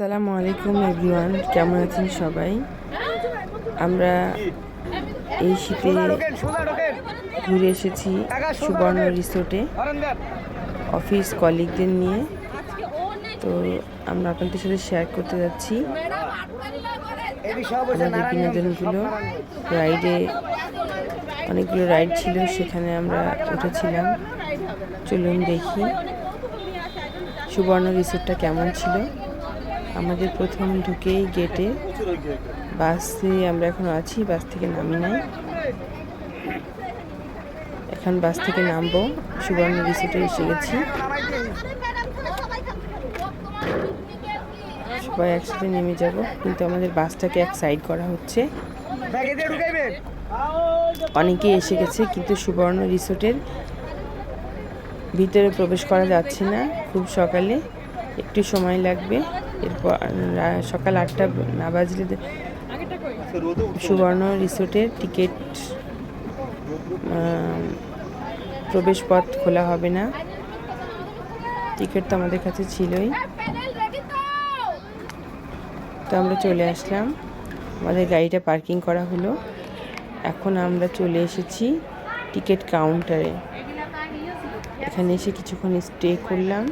আসসালামু আলাইকুম এভরিওয়ান, কেমন আছেন সবাই? আমরা এই শীতে ঘুরে এসেছি সুবর্ণ রিসোর্টে, অফিস কলিগদের নিয়ে। তো আমরা আপনাদের সাথে শেয়ার করতে যাচ্ছি। আমাদের বিনোদনগুলো। রাইডে অনেকগুলো রাইড ছিল, সেখানে আমরা উঠেছিলাম। চলুন দেখি সুবর্ণ রিসোর্টটা কেমন ছিল। আমাদের প্রথম ঢুকেই গেটে বাসে আমরা এখন আছি, বাস থেকে নামি নাই। এখন বাস থেকে নামবো। সুবর্ণ রিসোর্টে এসে গেছি। সবাই একসাথে নেমে যাব, কিন্তু আমাদের বাসটাকে এক সাইড করা হচ্ছে। অনেকে এসে গেছে, কিন্তু সুবর্ণ রিসোর্টের ভিতরে প্রবেশ করা যাচ্ছে না। খুব সকালে, একটু সময় লাগবে। এরপর সকাল আটটা না বাজলে সুবর্ণ রিসোর্টের টিকিট আম, প্রবেশ পথ খোলা হবে না। টিকিট তো আমাদের কাছে ছিলই। তো আমরা চলে আসলাম। আমাদের গাড়িটা পার্কিং করা হলো। এখন আমরা চলে এসেছি টিকিট কাউন্টারে। এখানে এসে কিছুক্ষণ স্টে করলাম।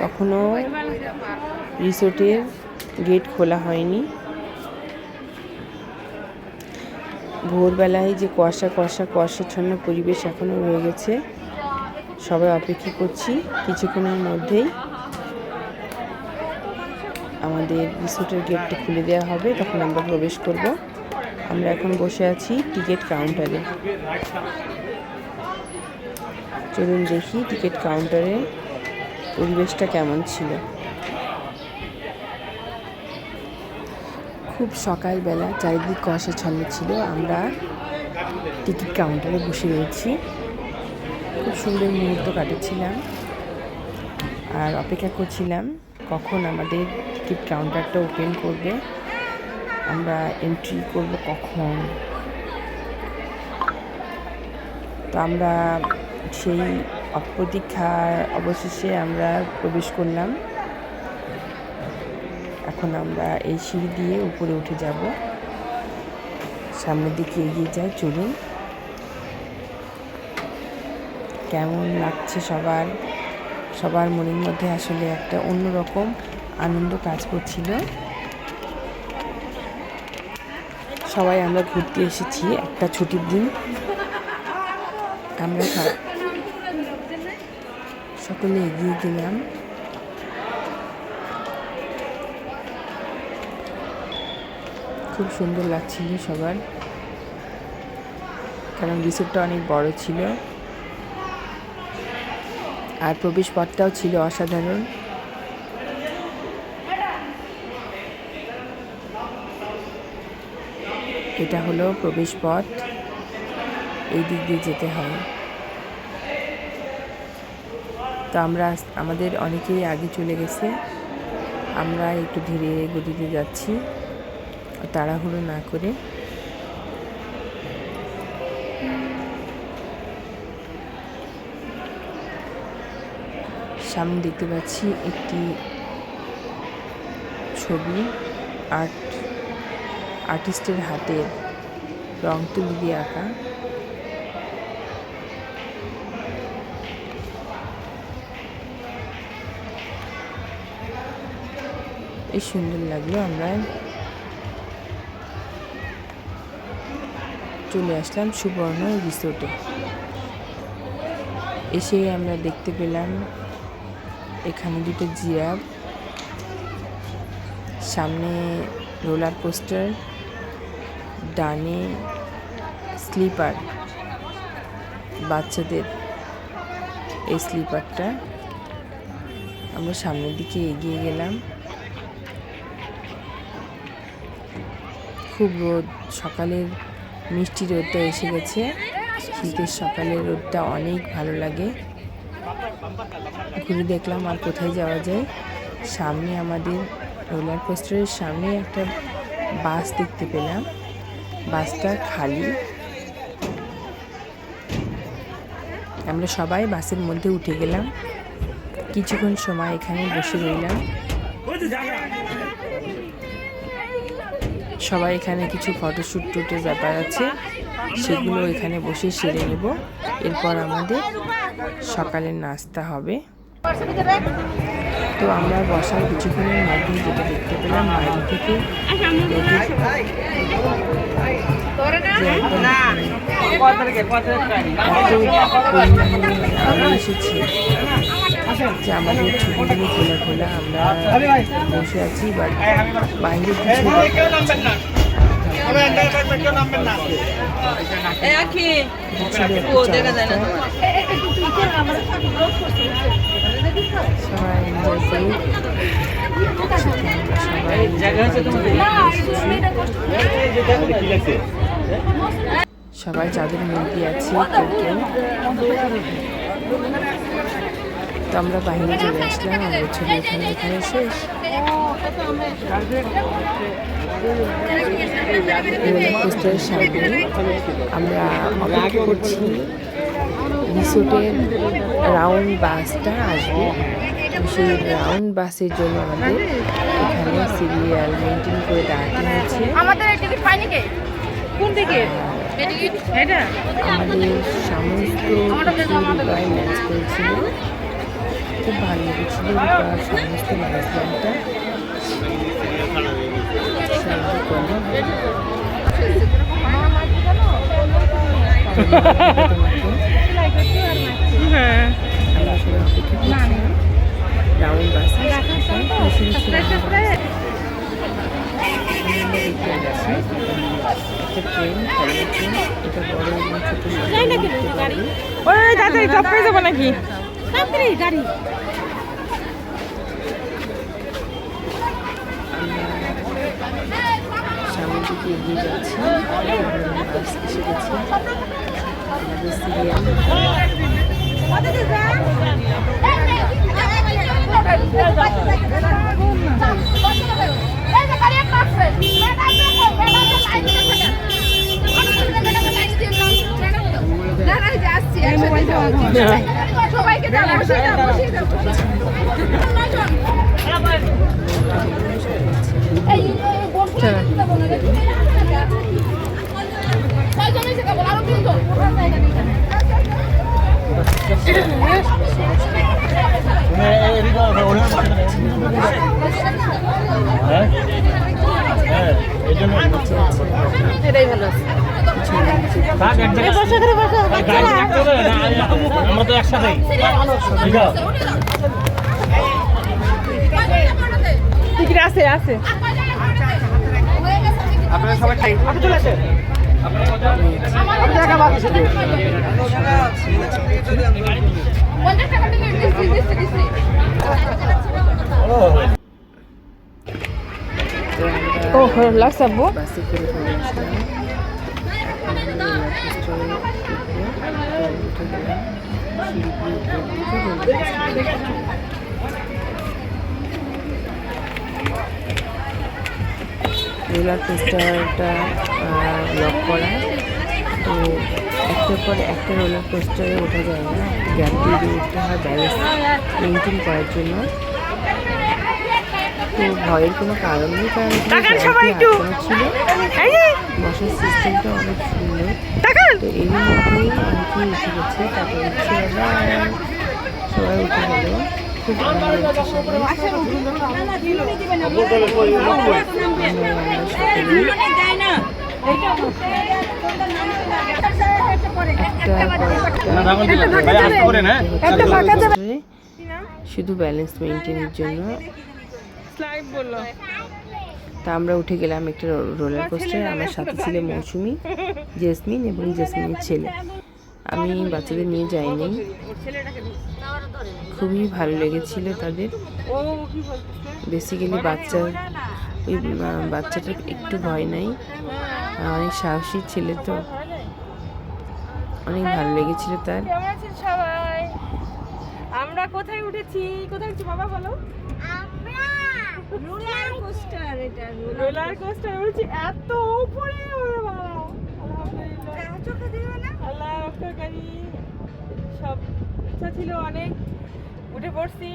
তখনও রিসোর্টের গেট খোলা হয়নি। ভোরবেলায় যে কুয়াশা কুয়াশা, কুয়াশাচ্ছন্ন পরিবেশ এখনও রয়ে গেছে, সবাই অপেক্ষা করছি কিছুক্ষণের মধ্যেই আমাদের রিসোর্টের গেটটা খুলে দেওয়া হবে, তখন আমরা প্রবেশ করব। আমরা এখন বসে আছি টিকিট কাউন্টারে। চলুন দেখি টিকিট কাউন্টারে পরিবেশটা কেমন ছিল। খুব সকালবেলা চারিদিক কুয়াশাচ্ছন্ন ছিল। আমরা টিকিট কাউন্টারে বসে রয়েছি। খুব সুন্দর মুহূর্ত কাটাচ্ছিলাম। আর অপেক্ষা করছিলাম কখন আমাদের টিকিট কাউন্টারটা ওপেন করবে। আমরা এন্ট্রি করব কখন? তো আমরা সেই অপ্রতীক্ষার অবশেষে আমরা প্রবেশ করলাম। এখন আমরা এই সিঁড়ি দিয়ে উপরে উঠে যাব। সামনের দিকে এগিয়ে যাই, চলুন। কেমন লাগছে সবার? সবার মনের মধ্যে আসলে একটা অন্যরকম আনন্দ কাজ করছিল। সবাই আমরা ঘুরতে এসেছি একটা ছুটির দিন। আমরা সকলে এগিয়ে গেলাম। খুব সুন্দর লাগছিল সবার। কারণ রিসোর্টটা অনেক বড় ছিল। আর প্রবেশ পথটাও ছিল অসাধারণ। এটা হলো প্রবেশ পথ। এই দিক দিয়ে যেতে হয়। তো আমরা আমাদের অনেকেই আগে চলে গেছে। আমরা একটু ধীরে গতিতে যাচ্ছি। তাড়াহুড়ো না করে। সামনে দেখতে পাচ্ছি একটি ছবি। আর্ট, আর্টিস্টের হাতের রং তুলি দিয়ে আঁকা। এই সুন্দর লাগল আমরা। চলে আসলাম সুবর্ণ রিসোর্টে। এসে আমরা দেখতে পেলাম এখানে দুটো জিরাফ, সামনে রোলার কোস্টার, ডানে স্লিপার, বাচ্চাদের এই স্লিপারটা। আমরা সামনের দিকে এগিয়ে গেলাম। খুব রোদ, সকালের মিষ্টি রোদটা এসে গেছে। শীতের সকালের রোদটা অনেক ভালো লাগে। ঘুরে দেখলাম আর কোথায় যাওয়া যায়। সামনে আমাদের রোলার কোস্টারের সামনে একটা বাস দেখতে পেলাম। বাসটা খালি। আমরা সবাই বাসের মধ্যে উঠে গেলাম। কিছুক্ষণ সময় এখানে বসে রইলাম। সবাই এখানে কিছু ফটোশ্যুট টুটের ব্যাপার আছে। সেগুলো এখানে বসে সেরে নেব। এরপর আমাদের সকালের নাস্তা হবে। তো আমরা বসার কিছুক্ষণের মধ্যে যেটা দেখতে পেলাম বাইরে থেকে আলো এসেছে যে আমাদের ছবিগুলো খোলা খোলা আমরা বসে আছি বাট বাইরে। সবাই সবাই। চাঁদের মধ্যে আছি কেউ তো আমরা বাইরে চলে আসলাম আমাদের ছবি এখানে এখানে শেষ। সামনে আমরা অপেক্ষা করছি। রিসোর্টের রাউন্ড বাসটা আসবে। সেই রাউন্ড বাসের জন্য আমাদের এখানে সিরিয়াল মেনটেন করে দাঁড়াতে হয়েছে। আমাদের কোন আমাদের সমস্ত রূপায় ম্যাচ করেছিল। খুব ভালো লেগেছিল রূপার সমস্ত ম্যানেজমেন্টটা হ্যাঁ। রাউন্ড বাস একটা ট্রেন ট্রেন এটা বড় এবং ছোট ওই তাড়াতাড়ি টপ করে যাব নাকি গাড়ি সামনের দিকে এগিয়ে যাচ্ছি বাস এসে গেছে আমাদের সিরিয়াল সবাইকে এটাই ভালো আছে। আমরা তো আছে টিকিট আছে আছে আপনারা সবাই খাই আপনি চলে আসেন পঞ্চাশ টাকা টিকিট দিচ্ছি দিচ্ছি দিচ্ছি তো আমরা ও লাগছে আব্বু? রোলার কোস্টারটা লক করা। তো একটার পর একটা রোলার কোস্টারে ওঠা যায় না। গ্যাপ দিয়ে দিয়ে উঠতে হয় ব্যালেন্স মেনটেন করার জন্য। তো ভয়ের কোনো কারণ নেই কারণ ছিল। বসার সিস্টেমটা অনেক সুন্দর। তো এর মধ্যেই অনেকেই উঠে গেছে। তারপর উঠছে সবাই উঠে গেল খুব শুধু ব্যালেন্স মেনটেনের জন্য। তা আমরা উঠে গেলাম একটা রোলার কোস্টারে আমার সাথে ছিল মৌসুমি, জেসমিন এবং জেসমিনের ছেলে। আমি বাচ্চাদের নিয়ে যাইনি। খুবই ভালো লেগেছিল তাদের। ও কি বলতেছে বেসিক্যালি বাচ্চা ওই বাচ্চাটার একটু ভয় নাই। অনেক সাহসী ছেলে তো। অনেক ভালো লেগেছিল তার। সবাই? আমরা কোথায় উঠেছি? কোথায় উঠছি বাবা বলো? রোলার কোস্টার এটা রোলার কোস্টার উঠছি এত উপরে ওরে বাবা। আলহামদুলিল্লাহ চোখে দিবে না? আল্লাহ রক্ষাকারী সব ইচ্ছা ছিল অনেক উঠে পড়ছি।